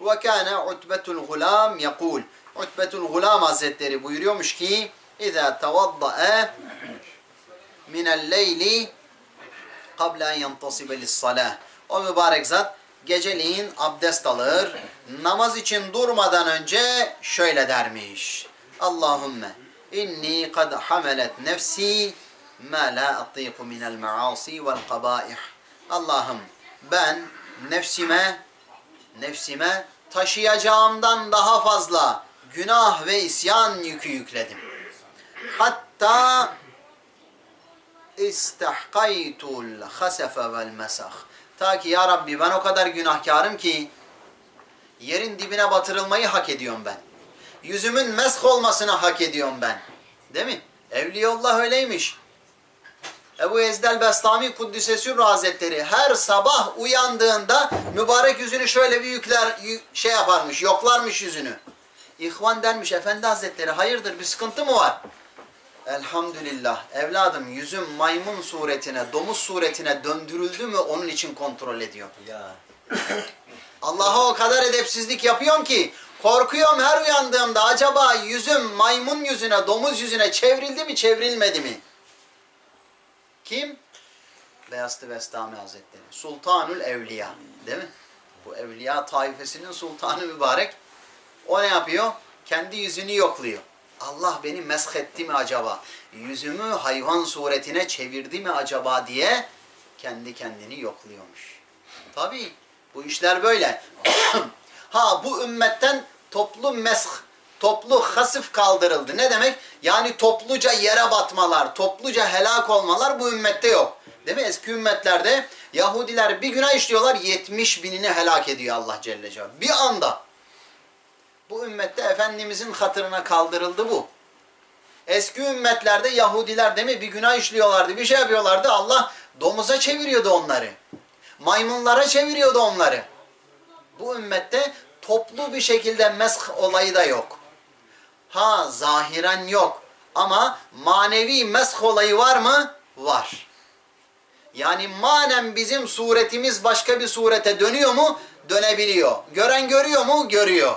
Ve kâne Utbetul Gulam yakul. Utbetul Gulam Hazretleri buyuruyormuş ki İzâ tevadda'e minel leyli qabla en yantasibe lissalah. O mübarek zat geceliğin abdest alır. Namaz için durmadan önce şöyle dermiş. Allahümme inni kad hamelet nefsi ma la atiku minel maasi vel kabaih. Allah'ım ben nefsime nefsime taşıyacağımdan daha fazla günah ve isyan yükü yükledim. Hatta istahkaytul hasefe vel mesah. Ta ki ya Rabbi ben o kadar günahkarım ki yerin dibine batırılmayı hak ediyorum ben. Yüzümün mesk olmasını hak ediyorum ben. Değil mi? Evliyaullah öyleymiş. Ebu Ezdel Bestami Kuddise Sürr Hazretleri her sabah uyandığında mübarek yüzünü şöyle bir yükler, yü- şey yaparmış, yoklarmış yüzünü. İhvan dermiş, Efendi Hazretleri hayırdır bir sıkıntı mı var? Elhamdülillah evladım yüzüm maymun suretine, domuz suretine döndürüldü mü onun için kontrol ediyorum. Ya. Allah'a o kadar edepsizlik yapıyorum ki korkuyorum her uyandığımda acaba yüzüm maymun yüzüne, domuz yüzüne çevrildi mi, çevrilmedi mi? Kim? Beyazıt Bestami Hazretleri. Sultanül Evliya. Değil mi? Bu evliya taifesinin sultanı mübarek. O ne yapıyor? Kendi yüzünü yokluyor. Allah beni mesh etti mi acaba? Yüzümü hayvan suretine çevirdi mi acaba diye kendi kendini yokluyormuş. Tabii bu işler böyle. ha bu ümmetten toplu mesh, toplu hasıf kaldırıldı. Ne demek? Yani topluca yere batmalar, topluca helak olmalar bu ümmette yok. Değil mi? Eski ümmetlerde Yahudiler bir günah işliyorlar 70 binini helak ediyor Allah Celle Celaluhu. Bir anda. Bu ümmette Efendimizin hatırına kaldırıldı bu. Eski ümmetlerde Yahudiler değil mi bir günah işliyorlardı, bir şey yapıyorlardı. Allah domuza çeviriyordu onları. Maymunlara çeviriyordu onları. Bu ümmette toplu bir şekilde mesk olayı da yok. Ha zahiren yok ama manevi mesk olayı var mı? Var. Yani manen bizim suretimiz başka bir surete dönüyor mu? Dönebiliyor. Gören görüyor mu? Görüyor.